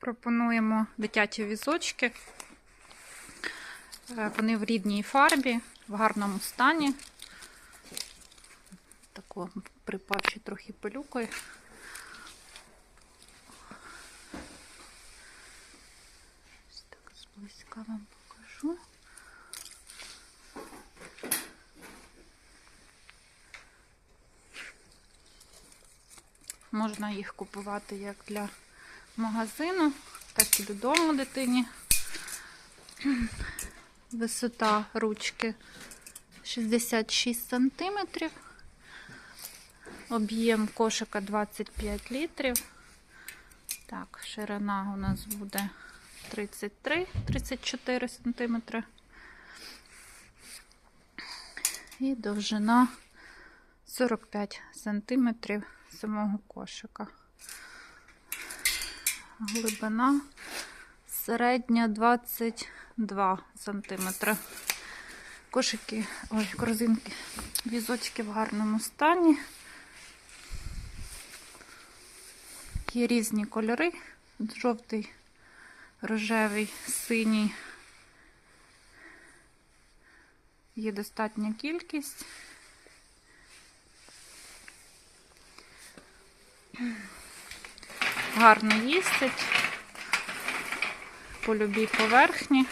Пропонуємо дитячі візочки. Е, Вони в рідній фарбі, в гарному стані. Тако припавши трохи пилюкою. Ось так зблизька вам покажу. Можна їх купувати як для магазину, так і додому дитині. Висота ручки 66 см. Об'єм кошика 25 літрів. Так, ширина у нас буде 33-34 см. І довжина 45 см самого кошика. Глибина середня 22 см. Кошики, ой, корзинки, візочки в гарному стані. Є різні кольори. Жовтий, рожевий, синій. Є достатня кількість. Гарно їстять по любій поверхні.